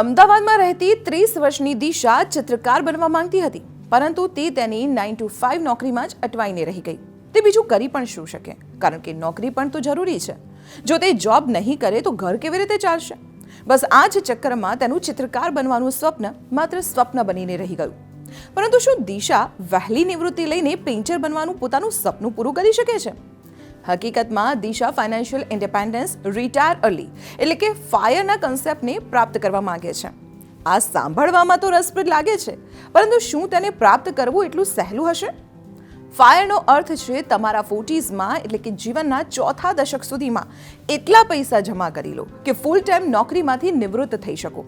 અમદાવાદમાં રહેતી ત્રીસ વર્ષની દિશા ચિત્રકાર બનવા માંગતી હતી, પરંતુ તે તેની નાઇન ટુ ફાઇવ નોકરીમાં જ અટવાઈને રહી ગઈ. તે બીજું કરી પણ શું શકે? કારણ કે નોકરી પણ તો જરૂરી છે. જો તે જોબ નહીં કરે તો ઘર કેવી રીતે ચાલશે? બસ આ જ ચક્કરમાં તેનું ચિત્રકાર બનવાનું સ્વપ્ન માત્ર સ્વપ્ન બનીને રહી ગયું. પરંતુ શું દિશા વહેલી નિવૃત્તિ લઈને પેઇન્ટર બનવાનું પોતાનું સપનું પૂરું કરી શકે છે? હકીકતમાં દિશા ફાઇનાન્શિયલ ઇન્ડિપેન્ડન્સ રિટાયર અર્લી એટલે કે ફાયરના કન્સેપ્ટને પ્રાપ્ત કરવા માંગે છે. આ સાંભળવામાં તો રસપ્રદ લાગે છે, પરંતુ શું તેને પ્રાપ્ત કરવું એટલું સહેલું હશે? ફાયરનો અર્થ છે તમારા ફોર્ટીઝમાં એટલે કે જીવનના ચોથા દશક સુધીમાં એટલા પૈસા જમા કરી લો કે ફૂલ ટાઈમ નોકરીમાંથી નિવૃત્ત થઈ શકો.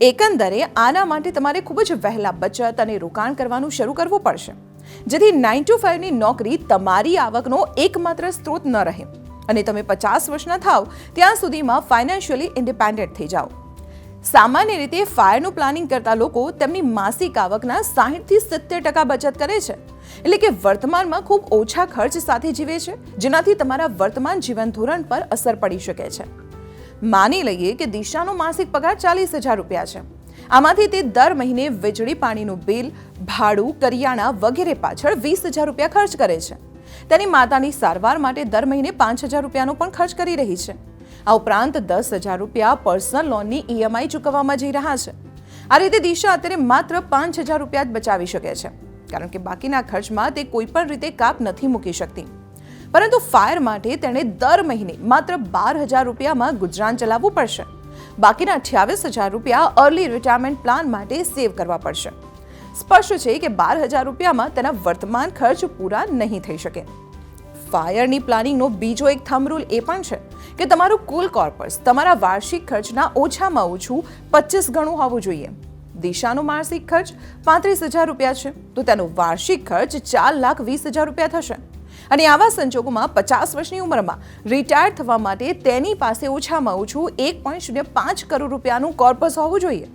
એકંદરે આના માટે તમારે ખૂબ જ વહેલા બચત અને રોકાણ કરવાનું શરૂ કરવું પડશે. જેથી નાઇન ટુ ફાઇવની નોકરી તમારી આવકનો એકમાત્ર સ્ત્રોત ન રહે. અને તમે પચાસ વર્ષના થાવ, ત્યાં સુધીમાં ફાઇનાન્શિયલી ઇન્ડિપેન્ડન્ટ થઈ જાઓ. સામાન્ય રીતે ફાયરનું પ્લાનિંગ કરતા લોકો તેમની માસિક આવકના સાહીઠથી સિત્તેર ટકા બચત કરે છે. એટલે કે વર્તમાનમાં ખૂબ ઓછા ખર્ચ સાથે જીવે છે, જેનાથી તમારા વર્તમાન જીવન ધોરણ પર અસર પડી શકે છે. માની લઈએ કે દિશાનો માસિક પગાર ચાલીસ હજાર રૂપિયા છે. આમાંથી તે દર મહિને વીજળી પાણીનું બિલ, ભાડું, કરિયાણા વગેરે પાછળ વીસ હજાર રૂપિયા ખર્ચ કરે છે. તેની માતાની સારવાર માટે દર મહિને પાંચ હજાર રૂપિયાનો પણ ખર્ચ કરી રહી છે. આ ઉપરાંત દસ હજાર રૂપિયા પર્સનલ લોનની ઈએમઆઈ ચૂકવવામાં જઈ રહ્યા છે. આ રીતે દિશા અત્યારે માત્ર પાંચ હજાર રૂપિયા જ બચાવી શકે છે. કારણ કે બાકીના ખર્ચમાં તે કોઈ પણ રીતે કાપ નથી મૂકી શકતી. પરંતુ ફાયર માટે તેણે દર મહિને માત્ર બાર હજાર રૂપિયામાં ગુજરાન ચલાવવું પડશે. બાકીના અઠ્યાવીસ હજાર રૂપિયા અર્લી રિટાયરમેન્ટ પ્લાન માટે સેવ કરવા પડશે. સ્પષ્ટ છે કે બાર હજાર રૂપિયામાં તેના વર્તમાન ખર્ચ પૂરા નહીં થઈ શકે. ફાયરની પ્લાનિંગનો બીજો એક થંબ રૂલ એ પણ છે કે તમારું કુલ કોર્પસ તમારા વાર્ષિક ખર્ચના ઓછામાં ઓછું પચીસ ગણું હોવું જોઈએ. દિશાનો માસિક ખર્ચ પાંત્રીસ હજાર રૂપિયા છે, તો તેનો વાર્ષિક ખર્ચ ચાર લાખ વીસ હજાર રૂપિયા થશે. અને આવા સંજોગોમાં પચાસ વર્ષની ઉંમરમાં રિટાયર થવા માટે તેની પાસે ઓછામાં ઓછું એક પોઈન્ટ શૂન્ય પાંચ કરોડ રૂપિયાનું કોર્પસ હોવું જોઈએ.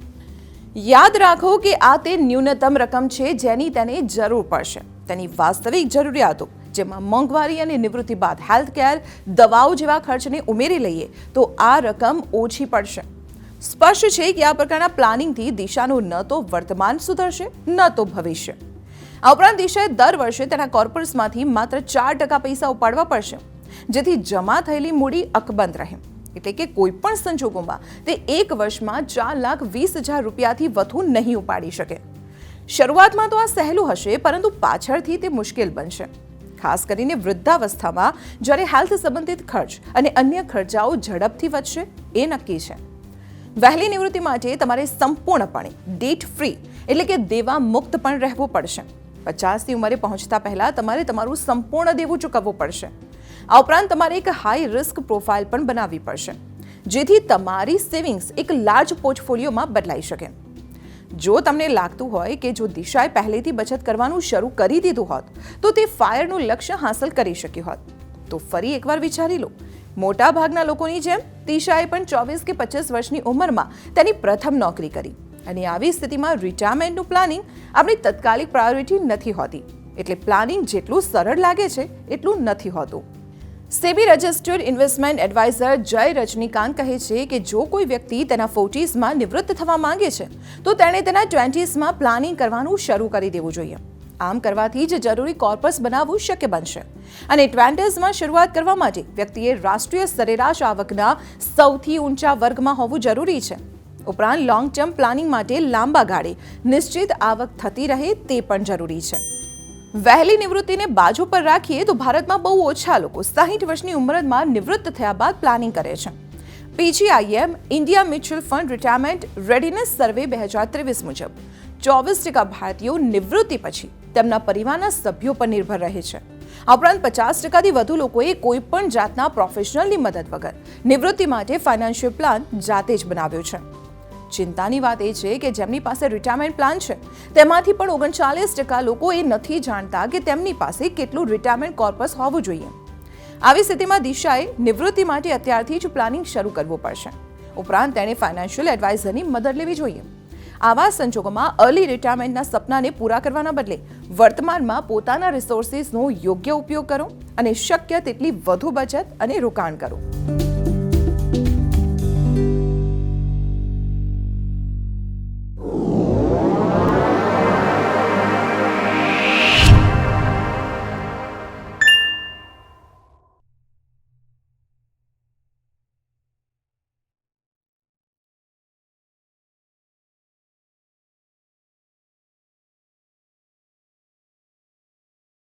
યાદ રાખો કે આ તે ન્યૂનતમ રકમ છે જેની તેને જરૂર પડશે. તેની વાસ્તવિક જરૂરિયાતો, જેમાં મોંઘવારી અને નિવૃત્તિ બાદ હેલ્થ કેર દવાઓ જેવા ખર્ચને ઉમેરી લઈએ, તો આ રકમ ઓછી પડશે. સ્પષ્ટ છે કે આ પ્રકારના પ્લાનિંગથી દિશાનું ન તો વર્તમાન સુધરશે, ન તો ભવિષ્ય. આ ઉપરાંત દિશાએ દર વર્ષે તેના કોર્પસમાંથી માત્ર ચાર ટકા પૈસા ઉપાડવા પડશે, જેથી જમા થયેલી મૂડી અકબંધ રહે. એટલે કે કોઈ પણ સંજોગોમાં તે એક વર્ષમાં ચાર લાખ વીસ હજાર રૂપિયાથી વધુ નહીં ઉપાડી શકે. શરૂઆતમાં તો આ સહેલું હશે, પરંતુ પાછળથી તે મુશ્કેલ બનશે. ખાસ કરીને વૃદ્ધાવસ્થામાં જ્યારે હેલ્થ સંબંધિત ખર્ચ અને અન્ય ખર્ચાઓ ઝડપથી વધશે, એ નક્કી છે. વહેલી નિવૃત્તિ માટે તમારે સંપૂર્ણપણે ડેટ ફ્રી, એટલે કે દેવા મુક્ત પણ રહેવું પડશે. પચાસની ઉંમરે પહોંચતા પહેલા તમારે તમારું સંપૂર્ણ દેવું ચૂકવવું પડશે. આ ઉપરાંત તમારે એક હાઈ રિસ્ક પ્રોફાઇલ પણ બનાવવી પડશે, જેથી તમારી સેવિંગ્સ એક લાર્જ પોર્ટફોલિયોમાં બદલાઈ શકે. જો તમને લાગતું હોય કે જો દિશાએ પહેલેથી બચત કરવાનું શરૂ કરી દીધું હોત, તો તે ફાયરનું લક્ષ્ય હાંસલ કરી શક્યું હોત. તો ફરી એકવાર વિચારી લો મોટા ભાગના લોકોની જેમ દિશાએ પણ ચોવીસ કે પચીસ વર્ષની ઉંમરમાં તેની પ્રથમ નોકરી કરી. અને આવી સ્થિતિમાં રિટાયરમેન્ટનું પ્લાનિંગ આપણી તત્કાલિક પ્રાયોરિટી નથી હોતી. એટલે પ્લાનિંગ જેટલું સરળ લાગે છે, એટલું નથી હોતું. સેબી રજિસ્ટર્ડ ઇન્વેસ્ટમેન્ટ એડવાઇઝર જય રજનીકાંત કહે છે કે જો કોઈ વ્યક્તિ તેના ફોર્ટીઝમાં નિવૃત્ત થવા માંગે છે, તો તેણે તેના ટ્વેન્ટીઝમાં પ્લાનિંગ કરવાનું શરૂ કરી દેવું જોઈએ. આમ કરવાથી જ જરૂરી કોર્પસ બનાવવું શક્ય બનશે. અને ટ્વેન્ટીઝમાં શરૂઆત કરવા માટે વ્યક્તિએ રાષ્ટ્રીય સરેરાશ આવકના સૌથી ઊંચા વર્ગમાં હોવું જરૂરી છે. ઉપરાંત લોંગ ટર્મ પ્લાનિંગ માટે લાંબા ગાળે. નિશ્ચિત આવક થતી રહે તે પણ જરૂરી છે. વહેલી નિવૃત્તિને બાજુ પર રાખીએ તો ભારતમાં બહુ ઓછા લોકો સાહીઠ વર્ષની ઉંમરમાં નિવૃત્ત થયા બાદ પ્લાનિંગ કરે છે. PGIM, India mutual fund retirement readiness survey બે હજાર ત્રેવીસ મુજબ, ચોવીસ ટકા ભારતીયો નિવૃત્તિ પછી તેમના પરિવારના સભ્યો પર નિર્ભર રહે છે. આ ઉપરાંત પચાસ ટકાથી વધુ લોકોએ કોઈ પણ જાતના પ્રોફેશનલની મદદ વગર નિવૃત્તિ માટે ફાઇનાન્શિયલ પ્લાન જાતે જ બનાવ્યો છે. ચિંતાની વાત એ છે કે જેમની પાસે રિટાયરમેન્ટ પ્લાન છે, તેમાંથી પણ ઓગણચાલીસ ટકા લોકો એ નથી જાણતા કે તેમની પાસે કેટલું રિટાયરમેન્ટ કોર્પસ હોવું જોઈએ. આવી સ્થિતિમાં દિશાએ નિવૃત્તિ માટે અત્યારથી જ પ્લાનિંગ શરૂ કરવું પડશે. ઉપરાંત તેણે ફાઇનાન્શિયલ એડવાઇઝરની મદદ લેવી જોઈએ. આવા સંજોગોમાં અર્લી રિટાયરમેન્ટના સપનાને પૂરા કરવાના બદલે વર્તમાનમાં પોતાના રિસોર્સિસનો યોગ્ય ઉપયોગ કરો અને શક્ય તેટલી વધુ બચત અને રોકાણ કરો.